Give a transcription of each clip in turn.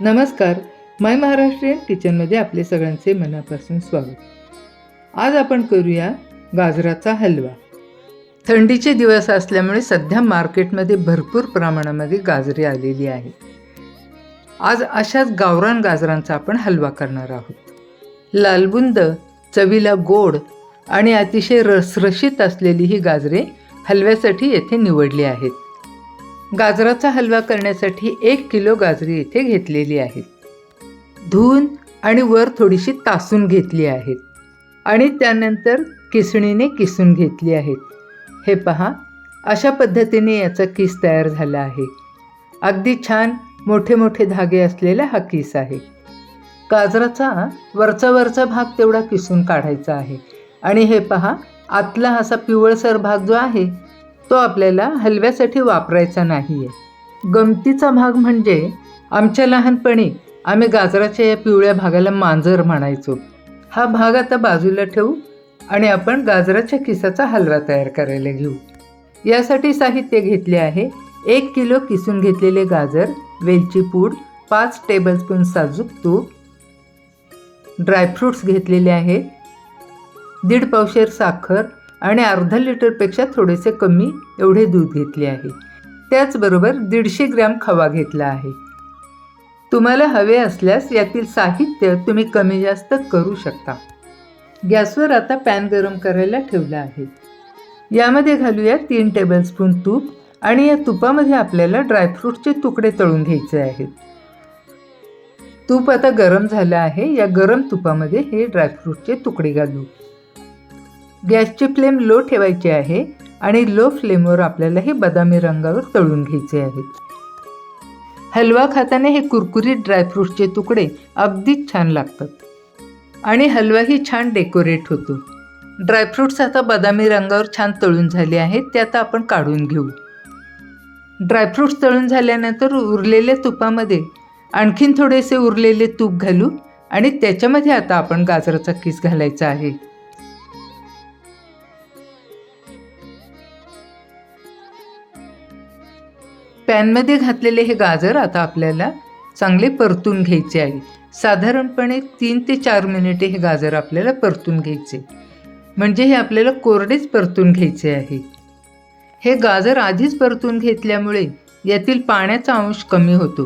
नमस्कार. माय महाराष्ट्रीयन किचनमध्ये आपले सगळ्यांचे मनापासून स्वागत. आज आपण करूया गाजराचा हलवा. थंडीचे दिवस असल्यामुळे सध्या मार्केटमध्ये भरपूर प्रमाणामध्ये गाजरे आलेली आहे आज अशाच गावरान गाजरांचा आपण हलवा करणार आहोत. लालबुंद चवीला गोड आणि अतिशय रसरशीत असलेली ही गाजरे हलव्यासाठी येथे निवडली आहेत. गाजराचा हलवा करण्यासाठी एक किलो गाजरी इथे घेतलेली आहेत धुवून आणि वर थोडीशी तासून घेतली आहेत आणि त्यानंतर किसणीने किसून घेतली आहेत हे पहा अशा पद्धतीने याचा किस तयार झाला आहे. अगदी छान मोठे मोठे धागे असलेला हा किस आहे. गाजराचा वरचा वरचा भाग तेवढा किसून काढायचा आहे. आणि हे पहा आतला असा पिवळसर भाग जो आहे तो आपल्याला हलव्यासाठी वापरायचा नाही आहे गमतीचा भाग म्हणजे आमच्या लहानपणी आम्ही गाजराच्या या पिवळ्या भागाला मांजर म्हणायचो. हा भाग आता बाजूला ठेवू आणि आपण गाजराच्या किसाचा हलवा तयार करायला घेऊ. यासाठी साहित्य घेतले आहे एक किलो किसून घेतलेले गाजर वेलची पूड पाच टेबलस्पून साजूक तूप ड्रायफ्रूट्स घेतलेले आहेत दीड पावशेर साखर आणि अर्धा लिटरपेक्षा थोडेसे कमी एवढे दूध घेतले आहे. त्याचबरोबर दीडशे ग्रॅम खवा घेतला आहे. तुम्हाला हवे असल्यास यातील साहित्य तुम्ही कमी जास्त करू शकता. गॅसवर आता पॅन गरम करायला ठेवला आहे. यामध्ये घालूया तीन टेबलस्पून तूप आणि या तुपामध्ये आपल्याला ड्रायफ्रूटचे तुकडे तळून घ्यायचे आहेत. तूप आता गरम झालं आहे. या गरम तुपामध्ये हे ड्रायफ्रूटचे तुकडे घालू. गॅसची फ्लेम लो ठेवायची आहे आणि लो फ्लेमवर आपल्याला हे बदामी रंगावर तळून घ्यायचे आहेत. हलवा खाताना हे कुरकुरीत ड्रायफ्रूटचे तुकडे अगदीच छान लागतात. आणि हलवाही छान डेकोरेट होतो. ड्रायफ्रूट्स आता बदामी रंगावर छान तळून झाले आहेत ते आता आपण काढून घेऊ. ड्रायफ्रूट्स तळून झाल्यानंतर उरलेल्या तुपामध्ये आणखीन थोडेसे उरलेले तूप घालू आणि त्याच्यामध्ये आता आपण गाजराचा किस घालायचा आहे. पॅनमध्ये घातलेले हे गाजर आता आपल्याला चांगले परतून घ्यायचे आहे. साधारणपणे तीन ते चार मिनिटे हे गाजर आपल्याला परतून घ्यायचे. म्हणजे हे आपल्याला कोरडेच परतून घ्यायचे आहे. हे गाजर आधीच परतून घेतल्यामुळे यातील पाण्याचा अंश कमी होतो.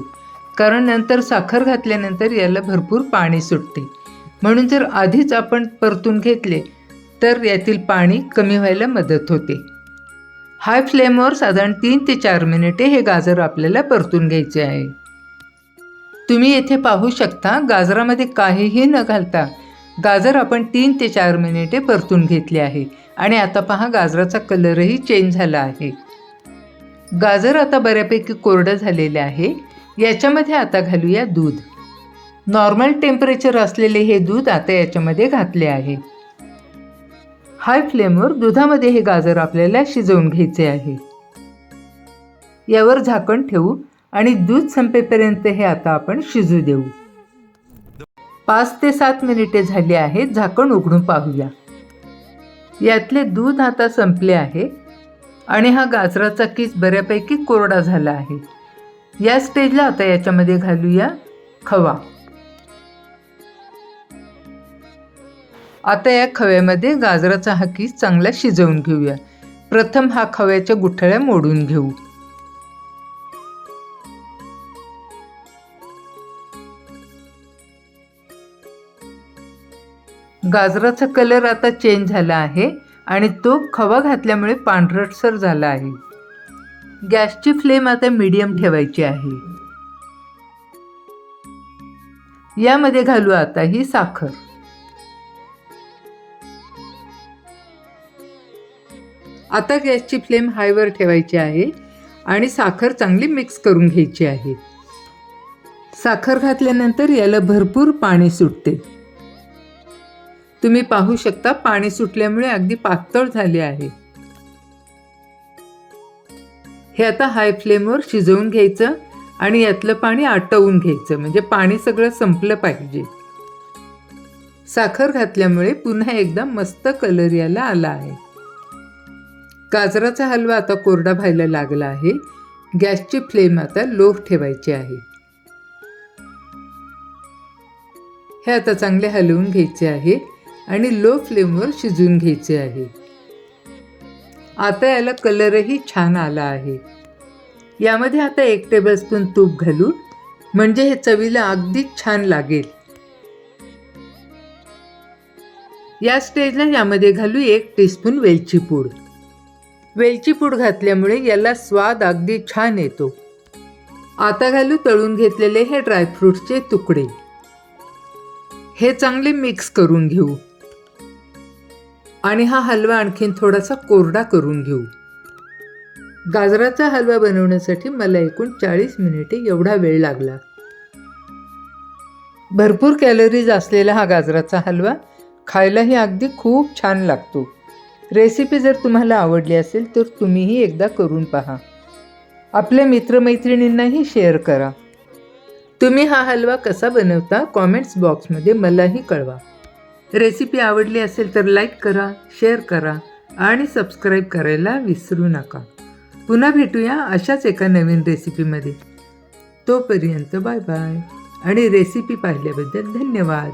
कारण नंतर साखर घातल्यानंतर याला भरपूर पाणी सुटते. म्हणून जर आधीच आपण परतून घेतले तर यातील पाणी कमी व्हायला मदत होते. हाय फ्लेमवर साधारण तीन ते चार मिनिटे हे गाजर आपल्याला परतून घ्यायचे आहे. तुम्ही येथे पाहू शकता गाजरामध्ये काहीही न घालता गाजर आपण तीन ते चार मिनिटे परतून घेतले आहे. आणि आता पहा गाजराचा कलरही चेंज झाला आहे. गाजर आता बऱ्यापैकी कोरडं झालेले आहे. याच्यामध्ये आता घालूया दूध. नॉर्मल टेम्परेचर असलेले हे दूध आता याच्यामध्ये घातले आहे. हाय फ्लेमवर दुधामध्ये हे गाजर आपल्याला शिजवून घ्यायचे आहे. यावर झाकण ठेवू आणि दूध संपेपर्यंत हे आता आपण शिजू देऊ. पाच ते सात मिनिटे झाली आहेत झाकण उघडून पाहूया. यातले दूध आता संपले आहे आणि हा गाजराचा किस बऱ्यापैकी कोरडा झाला आहे. या स्टेजला आता याच्यामध्ये घालूया खवा. आता या खव्यामध्ये गाजराचा हा किस चांगला शिजवून घेऊया. प्रथम हा खव्याच्या गुठळ्या मोडून घेऊ. गाजराचा कलर आता चेंज झाला आहे आणि तो खवा घातल्यामुळे पांढरटसर झाला आहे. गॅसची फ्लेम आता मीडियम ठेवायची आहे. यामध्ये घालू आता ही साखर. आता गॅसची फ्लेम हायवर ठेवायची आहे आणि साखर चांगली मिक्स करून घ्यायची आहे. साखर घातल्यानंतर याला भरपूर पाणी सुटते. तुम्ही पाहू शकता पाणी सुटल्यामुळे अगदी पातळ झाले आहे. हे आता हाय फ्लेमवर शिजवून घ्यायचं आणि यातलं पाणी आटवून घ्यायचं म्हणजे पाणी सगळं संपलं पाहिजे. साखर घातल्यामुळे पुन्हा एकदा मस्त कलर याला आला आहे. गाजराचा हलवा आता कोरडा व्हायला लागला आहे. गॅसची फ्लेम आता लो ठेवायची आहे. हे आता चांगले हलवून घ्यायचे आहे आणि लो फ्लेमवर शिजवून घ्यायचे आहे. आता याला कलरही छान आला आहे. यामध्ये आता एक टेबलस्पून तूप घालू. म्हणजे हे चवीला अगदीच छान लागेल. या स्टेजला यामध्ये घालू एक टीस्पून वेलची पूड. वेलची पूड घातल्यामुळे याला स्वाद अगदी छान येतो. आता घालू तळून घेतलेले हे ड्रायफ्रूटचे तुकडे. हे चांगले मिक्स करून घेऊ. आणि हा हलवा आणखीन थोडासा कोरडा करून घेऊ. गाजराचा हलवा बनवण्यासाठी मला एकूण चाळीस मिनिटे एवढा वेळ लागला. भरपूर कॅलरीज असलेला हा गाजराचा हलवा खायलाही अगदी खूप छान लागतो. रेसिपी जर तुम्हाला आवडली असेल तर तुम्हीही एकदा करून पहा. आपल्या मित्रमैत्रिणींनाही शेअर करा. तुम्ही हा हलवा कसा बनवता कॉमेंट्स बॉक्समध्ये मलाही कळवा. रेसिपी आवडली असेल तर लाईक करा शेअर करा आणि सबस्क्राईब करायला विसरू नका. पुन्हा भेटूया अशाच एका नवीन रेसिपीमध्ये. तोपर्यंत बाय बाय आणि रेसिपी पाहिल्याबद्दल धन्यवाद.